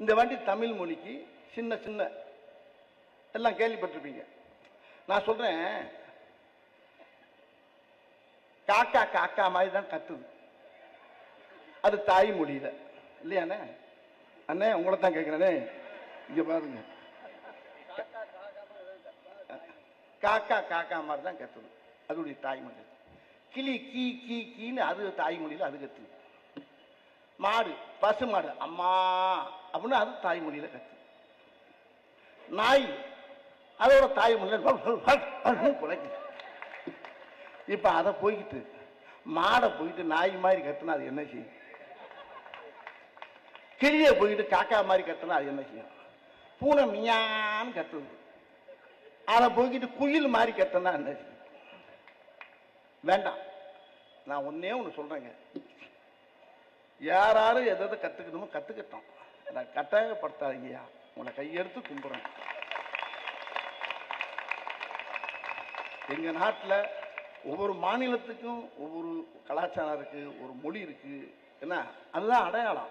இந்த வாட்டி தமிழ் மொழிக்கு சின்ன சின்ன எல்லாம் கேள்விப்பட்டிருப்பீங்க. நான் சொல்றேன் காக்கா காக்கா மாதிரி தான் கத்துது. அது தாய்மொழியில் இல்லையாண்ணே அண்ணே? உங்களை தான் கேட்கிறேனே இங்க பாருங்க. காக்கா காக்கா மாதிரி தான் கத்துது. அதோடைய தாய்மொழி கிளி கீ கீ கீன்னு அது தாய்மொழியில் அது கத்துது. மாடு பசு மாடு. அம்மா அப்படின்னு அது தாய்மொழியில கத்து. நாய் அதோட தாய்மொழியில குலைக்குது. இப்ப அதை போய்கிட்டு மாடை போயிட்டு நாய் மாதிரி கத்துனா அது என்ன செய்யும்? கிளியை போயிட்டு காக்கா மாதிரி கத்துனா அது என்ன செய்யும்? பூனை மியான்னு கத்துது. அதை போய்கிட்டு குயில் மாதிரி கத்துனா என்ன செய்யும்? வேண்டாம். நான் ஒன்னே ஒன்று சொல்றேங்க. யார் எதை எதை கத்துக்கணுமோ கற்றுக்கிட்டோம் நான் கட்டாயப்படுத்தாதீங்கய்யா. உங்களை கையெடுத்து கும்பிட்றேன் எங்க நாட்டில் ஒவ்வொரு மாநிலத்துக்கும் ஒவ்வொரு கலாச்சாரம் இருக்கு ஒரு மொழி இருக்கு. என்ன? அதுதான் அடையாளம்.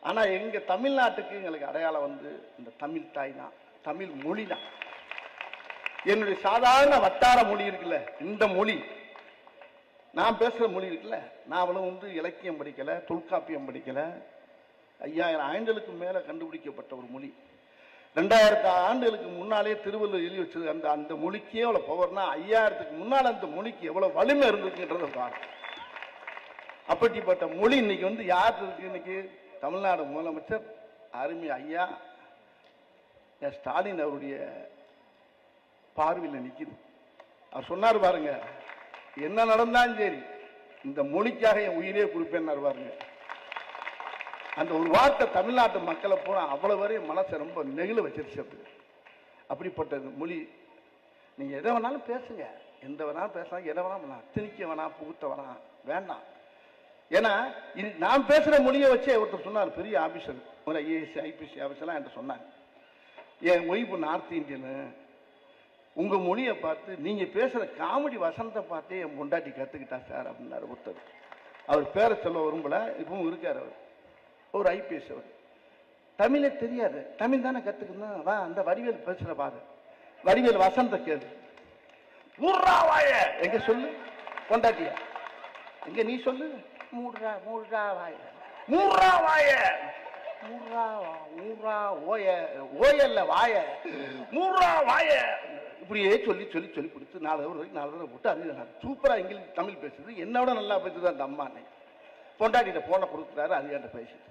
ஆனா எங்க தமிழ்நாட்டுக்கு எங்களுக்கு அடையாளம் வந்து இந்த தமிழ் தாய் தான். தமிழ் மொழி தான். என்னுடைய சாதாரண வட்டார மொழி இருக்குல்ல இந்த மொழி. நான் பேசுகிற மொழி இருக்குல்ல? நான் அவளும் வந்து இலக்கியம் படிக்கலை தொல்காப்பியம் படிக்கலை. ஐயாயிரம் ஆண்டுகளுக்கு மேலே கண்டுபிடிக்கப்பட்ட ஒரு மொழி. ரெண்டாயிரத்து ஆண்டுகளுக்கு முன்னாலே திருவள்ளுவர் எழுதி வச்சது அந்த அந்த மொழிக்கே எவ்வளோ பவர்னா ஐயாயிரத்துக்கு முன்னால் அந்த மொழிக்கு எவ்வளோ வலிமை இருந்துச்சுன்றதை பாரு அப்படிப்பட்ட மொழி இன்னைக்கு வந்து யார் இருக்கு இன்னைக்கு? தமிழ்நாடு முதலமைச்சர் அருமை ஐயா ஸ்டாலின் அவருடைய பார்வையில் நிற்கிது அவர் சொன்னார் பாருங்கள் என்ன நடந்தாலும் சரி இந்த மொழிக்காக என் உயிரே கொடுப்பேன்னாரு பாருங்க. அந்த ஒரு வார்த்தை தமிழ்நாட்டு மக்களை பூரா அவ்வளோ வரையும் மனசை ரொம்ப நெகிழ வச்சிருச்சு அப்படி. அப்படிப்பட்ட மொழி. நீங்கள் எதை வேணாலும் பேசுங்க. எந்த வேணாலும் பேசலாம் எதை வேணாலும் பண்ணலாம். திணிக்க வேணாம் புகுத்த வேணாம் வேண்டாம். ஏன்னா இது நான் பேசுகிற மொழியை வச்சே ஒருத்தர் சொன்னார் பெரிய ஆஃபீஸர் ஒரு ஐஏஎஸ் ஐபிஎஸ் ஆஃபீஸர்லாம் என்கிட்ட சொன்னாங்க. என் ஒய்ஃபு நார்த் இந்தியனு உங்க மொழியை பார்த்து நீங்க பேசுற காமெடி வசனத்தை பார்த்தே என் பொண்டாட்டி கத்துக்கிட்டா சார் அப்படின்னாரு ஒருத்தர் அவர் பேரை சொல்ல விரும்பல இப்பவும் இருக்காரு அவர். ஒரு ஐபிஎஸ் அவர். தமிழே தெரியாது. தமிழ் தானே கத்துக்கணும்? வா அந்த வடிவேல் பேசுற பாரு வடிவேல் வசந்த கேளு. மூர்ரா வாய! எங்க சொல்லு? பொண்டாட்டியா? எங்க நீ சொல்லு? மூர்ரா வாய. மூர்ரா வா- மூர்ரா ஓய. ஓயல்ல வாய. மூர்ரா வாய! இப்படியே சொல்லி சொல்லி சொல்லி கொடுத்து நாலு தடவை வரைக்கும் நாலு தடவை போட்டு அது சூப்பராக இங்கிலீஷ் தமிழ் பேசுது என்னோட நல்லா பேசுது அந்த அம்மா அன்னைக்கு பொண்டாட்டிட்ட போனை கொடுக்குறாரு அது என்கிட்ட பேசிட்டு.